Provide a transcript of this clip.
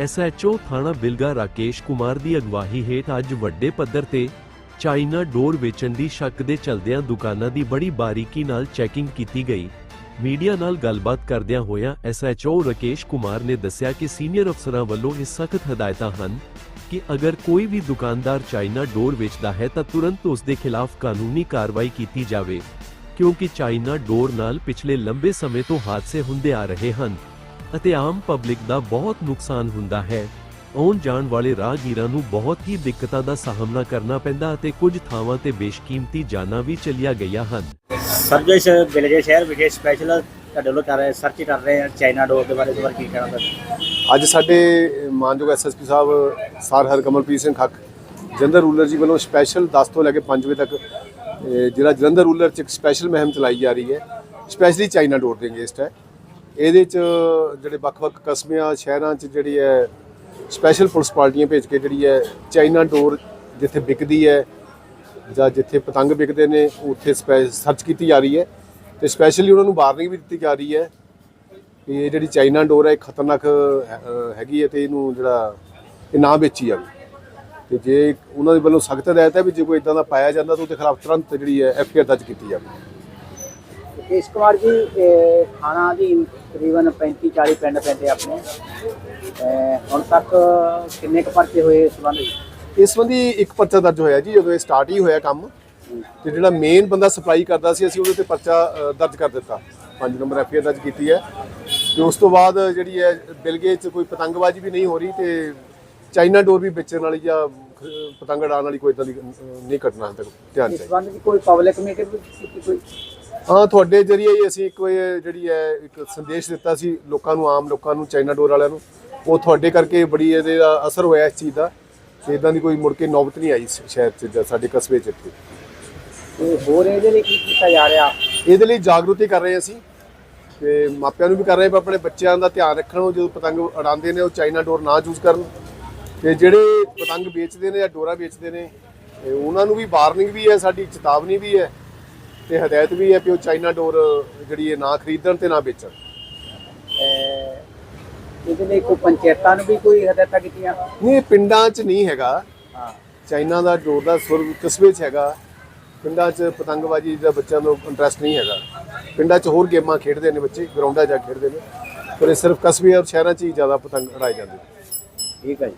SHO ਥਾਣਾ ਬਿਲਗਾ ਰਾਕੇਸ਼ ਕੁਮਾਰ ਦੀ ਅਗਵਾਈ ਹੇਠ ਅੱਜ ਵੱਡੇ ਪੱਧਰ ਤੇ ਚਾਈਨਾ ਡੋਰ ਵੇਚਣ ਦੀ ਸ਼ੱਕ ਦੇ ਚਲਦਿਆਂ ਦੁਕਾਨਾਂ ਦੀ ਬੜੀ ਬਾਰੀਕੀ ਨਾਲ ਚੈਕਿੰਗ ਕੀਤੀ ਗਈ। ਮੀਡੀਆ ਨਾਲ ਗੱਲਬਾਤ ਕਰਦਿਆਂ ਹੋਇਆਂ ਐਸਐਚਓ ਰਾਕੇਸ਼ ਕੁਮਾਰ ਨੇ ਦੱਸਿਆ ਕਿ ਸੀਨੀਅਰ ਅਫਸਰਾਂ ਵੱਲੋਂ ਇਹ ਸਖਤ ਹਦਾਇਤਾਂ ਹਨ ਕਿ ਅਗਰ ਕੋਈ ਵੀ ਦੁਕਾਨਦਾਰ ਚਾਈਨਾ ਡੋਰ ਵੇਚਦਾ ਹੈ ਤਾਂ ਤੁਰੰਤ ਉਸ ਦੇ ਖਿਲਾਫ ਕਾਨੂੰਨੀ ਕਾਰਵਾਈ ਕੀਤੀ ਜਾਵੇ, ਕਿਉਂਕਿ ਚਾਈਨਾ ਡੋਰ ਨਾਲ ਪਿਛਲੇ ਲੰਬੇ ਸਮੇਂ ਤੋਂ ਹਾਦਸੇ ਹੁੰਦੇ ਆ ਰਹੇ ਹਨ। ਅਤੇ ਆਮ ਪਬਲਿਕ ਦਾ ਬਹੁਤ ਨੁਕਸਾਨ ਹੁੰਦਾ ਹੈ। ਆਉਣ ਜਾਣ ਵਾਲੇ ਰਾਹਗੀਰਾਂ ਨੂੰ ਬਹੁਤ ਹੀ ਦਿੱਕਤਾਂ ਦਾ ਸਾਹਮਣਾ ਕਰਨਾ ਪੈਂਦਾ ਅਤੇ ਕੁਝ ਥਾਵਾਂ ਤੇ ਬੇਸ਼ਕੀਮਤੀ ਜਾਨਾਂ ਵੀ ਚਲੀਆਂ ਗਈਆਂ ਹਨ। ਸਰ ਜੋ ਇਸ ਬਿਲਗੇ ਸ਼ਹਿਰ ਵਿਖੇ ਸਪੈਸ਼ਲ ਤੁਹਾਡੇ ਵੱਲੋਂ ਕਰ ਰਹੇ ਸਰਚ ਕਰ ਰਹੇ ਆ ਚਾਈਨਾ ਡੋਰ ਦੇ ਬਾਰੇ ਇਸ ਬਾਰੇ ਕੀ ਕਹਿਣਾ ਸਰ ਅੱਜ ਸਾਡੇ ਮਾਨਯੋਗ SSP sahib sir Harkamalpreet Singh Khakh Jalandhar rural ji ਵੱਲੋਂ ਸਪੈਸ਼ਲ 10 ਤੋਂ ਲੈ ਕੇ 5 ਵਜੇ ਤੱਕ ਜਿਹੜਾ ਜਲੰਧਰ ਰੂਲਰ ਚ ਇੱਕ ਸਪੈਸ਼ਲ ਮੁਹਿੰਮ ਚਲਾਈ ਜਾ ਰਹੀ ਹੈ ਸਪੈਸ਼ਲੀ ਚਾਈਨਾ ਡੋਰ ਦੇ ਅਗੇਂਸਟ ਹੈ। ਇਹਦੇ ਚ ਜਿਹੜੇ ਵੱਖ-ਵੱਖ ਕਸਬਿਆਂ, ਸ਼ਹਿਰਾਂ ਚ ਜਿਹੜੀ ਹੈ ਸਪੈਸ਼ਲ ਪੁਲਿਸ ਪਾਰਟੀਆਂ ਭੇਜ ਕੇ ਜਿਹੜੀ ਹੈ ਚਾਈਨਾ ਡੋਰ ਜਿੱਥੇ ਵਿਕਦੀ ਹੈ ਜਾਂ ਜਿੱਥੇ ਪਤੰਗ ਵਿਕਦੇ ਨੇ ਉੱਥੇ ਸਰਚ ਕੀਤੀ ਜਾ ਰਹੀ ਹੈ ਤੇ ਸਪੈਸ਼ਲੀ ਉਹਨਾਂ ਨੂੰ ਵਾਰਨਿੰਗ ਵੀ ਦਿੱਤੀ ਜਾ ਰਹੀ ਹੈ ਕਿ ਇਹ ਜਿਹੜੀ ਚਾਈਨਾ ਡੋਰ ਹੈ, ਇਹ ਖਤਰਨਾਕ ਹੈ- ਹੈਗੀ ਹੈ ਤੇ ਇਹਨੂੰ ਜਿਹੜਾ, ਇਹ ਨਾ ਵੇਚੀ ਜਾਵੇ। ਤੇ ਜੇ ਉਹਨਾਂ ਦੇ ਵੱਲੋਂ ਸਖਤ ਹਦਾਇਤ ਹੈ ਵੀ ਜੇ ਕੋਈ ਇਦਾਂ ਦਾ ਪਾਇਆ ਜਾਂਦਾ ਤਾਂ ਉਹਦੇ ਖਿਲਾਫ ਤੁਰੰਤ ਜਿਹੜੀ ਹੈ ਐਫ ਆਈ ਆਰ ਦਰਜ ਕੀਤੀ ਜਾਵੇ। ਇਸ ਕੁਮਾਰ ਜੀ ਥਾਣਾ ਦੀ ਤਕਰੀਬਨ 35 40 ਪਿੰਡ ਪੈਂਦੇ ਆਪਣੇ। ਹੁਣ ਤੱਕ ਕਿੰਨੇ ਕੁ ਪਰਚੇ ਹੋਏ ਇਸ ਸੰਬੰਧ ਵਿੱਚ? ਇਸ ਸੰਬੰਧੀ ਇੱਕ ਪਰਚਾ ਦਰਜ ਹੋਇਆ ਜੀ ਜਦੋਂ ਇਹ ਸਟਾਰਟ ਹੀ ਹੋਇਆ ਕੰਮ। ਤੇ ਜਿਹੜਾ ਮੇਨ ਬੰਦਾ ਸਪਲਾਈ ਕਰਦਾ ਸੀ ਅਸੀਂ ਉਹਦੇ ਤੇ ਪਰਚਾ ਦਰਜ ਕਰ ਦਿੱਤਾ। 5 ਨੰਬਰ ਐਫ ਆਈ ਆਰ ਦਰਜ ਕੀਤੀ ਹੈ। ਤੇ ਉਸ ਤੋਂ ਬਾਅਦ ਜਿਹੜੀ ਹੈ ਬਿਲਗੇ 'ਚ ਕੋਈ ਪਤੰਗਬਾਜ਼ੀ ਵੀ ਨਹੀਂ ਹੋ ਰਹੀ ਤੇ ਚਾਈਨਾ ਡੋਰ ਵੀ ਵੇਚਣ ਵਾਲੀ ਜਾਂ ਪਤੰਗ ਉਡਾਉਣ ਵਾਲੀ ਕੋਈ ਇਦਾਂ ਦੀ ਨਹੀਂ ਘਟਨਾ ਤੱਕ ਧਿਆਨ ਇਸ ਚਾਹੀਦਾ ਸੰਬੰਧ ਵਿੱਚ ਕੋਈ ਪਬਲਿਕ ਮੀਟਿੰਗ ਕੀਤੀ ਕੋਈ? ਹਾਂ ਤੁਹਾਡੇ ਜਰੀਏ ਹੀ ਅਸੀਂ ਇੱਕ ਜਿਹੜੀ ਹੈ ਇੱਕ ਸੰਦੇਸ਼ ਦਿੱਤਾ ਸੀ ਲੋਕਾਂ ਨੂੰ ਆਮ ਲੋਕਾਂ ਨੂੰ ਚਾਈਨਾ ਡੋਰ ਵਾਲਿਆਂ ਨੂੰ। ਉਹ ਤੁਹਾਡੇ ਕਰਕੇ ਬੜੀ ਇਹਦੇ ਦਾ ਅਸਰ ਹੋਇਆ ਇਸ ਚੀਜ਼ ਦਾ। ਤੇ ਇਦਾਂ ਦੀ ਕੋਈ ਮੁੜ ਕੇ ਨੌਬਤ ਨਹੀਂ ਆਈ ਸ- ਸ਼ਹਿਰ 'ਚ ਜਾਂ ਸਾਡੇ ਕਸਬੇ 'ਚ ਇੱਥੇ। ਤੇ ਹੋਰ ਇਹਦੇ ਲਈ ਕੀ ਕੀਤਾ ਜਾ ਰਿਹਾ? ਇਹਦੇ ਲਈ ਜਾਗਰੂਕਤੀ ਕਰ ਰਹੇ ਅਸੀਂ। ਤੇ ਮਾਪਿਆਂ ਨੂੰ ਵੀ ਕਰ ਰਹੇ ਵੀ ਆਪਣੇ ਬੱਚਿਆਂ ਦਾ ਧਿਆਨ ਰੱਖਣ ਉਹ ਜਦੋਂ ਪਤੰਗ ਉਡਾਉਂਦੇ ਨੇ ਉਹ ਚਾਈਨਾ ਡੋਰ ਨਾ ਯੂਜ਼ ਕਰਨ। ਤੇ ਜਿਹੜੇ ਪਤੰਗ ਵੇਚਦੇ ਨੇ ਜਾਂ ਡੋਰਾ ਵੇਚਦੇ ਨੇ ਤੇ ਉਹਨਾਂ ਨੂੰ ਵੀ ਵਾਰਨਿੰਗ ਵੀ ਹੈ ਸਾਡੀ ਚੇਤਾਵਨੀ ਵੀ ਹੈ। ਤੇ ਹਦਾਇਤ ਵੀ ਹੈ ਕਿ ਉਹ ਚਾਈਨਾ ਡੋਰ ਜਿਹੜੀ ਹੈ ਨਾ ਖਰੀਦਣ ਤੇ ਨਾ ਵੇਚਣ। ਇਹਦੇ ਲਈ ਕੋਈ ਪੰਚਾਇਤਾਂ ਨੂੰ ਵੀ ਕੋਈ ਹਦਾਇਤਾਂ ਕੀਤੀਆਂ? ਨਹੀਂ ਇਹ ਪਿੰਡਾਂ 'ਚ ਨਹੀਂ ਹੈਗਾ। ਹਾਂ। ਚਾਈਨਾ ਦਾ ਡੋਰ ਦਾ ਸੁਰ ਕਸਬੇ 'ਚ ਹੈਗਾ। ਪਿੰਡਾਂ 'ਚ ਪਤੰਗਬਾਜ਼ੀ ਦਾ ਬੱਚਿਆਂ ਨੂੰ ਇੰਟਰਸਟ ਨਹੀਂ ਹੈਗਾ। ਪਿੰਡਾਂ 'ਚ ਹੋਰ ਗੇਮਾਂ ਖੇਡਦੇ ਨੇ ਬੱਚੇ ਗਰਾਊਂਡਾਂ 'ਚ ਖੇਡਦੇ ਨੇ। ਪਰ ਇਹ ਸਿਰਫ ਕਸਬੇ ਔਰ ਸ਼ਹਿਰਾਂ 'ਚ ਹੀ ਜ਼ਿਆਦਾ ਪਤੰਗ ਉਡਾਏ ਜਾਂਦੇ ਨੇ। ਠੀਕ ਹੈ ਜੀ।